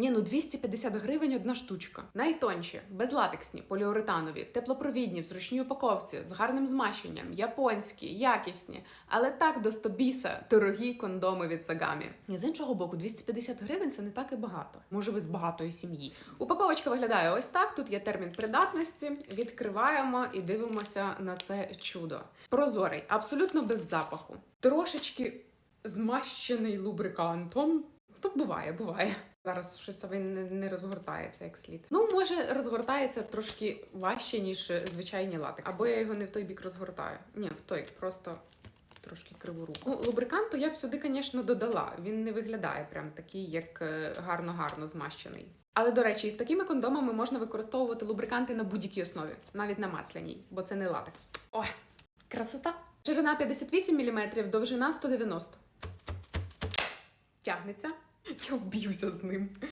Ні, ну 250 гривень одна штучка. Найтонші, безлатексні, поліуретанові, теплопровідні, в зручній упаковці, з гарним змащенням, японські, якісні, але так до стобіса дорогі кондоми від Сагамі. І з іншого боку, 250 гривень це не так і багато. Може, ви з багатої сім'ї. Упаковочка виглядає ось так. Тут є термін придатності. Відкриваємо і дивимося на це чудо. Прозорий, абсолютно без запаху. Трошечки змащений лубрикантом. То буває, буває. Зараз щось не, розгортається як слід. Ну, може, розгортається трошки важче, ніж е, звичайні латекс. Або я його не в той бік розгортаю. Ні, в той, просто трошки криворуко. Ну, лубриканту я б сюди, звісно, додала. Він не виглядає прям такий, як е, гарно-гарно змащений. Але до речі, із такими кондомами можна використовувати лубриканти на будь-якій основі, навіть на масляній, бо це не латекс. Ой, красота! Ширина 58 мм, довжина 190 Тягнеться. Я вб'юся з ним.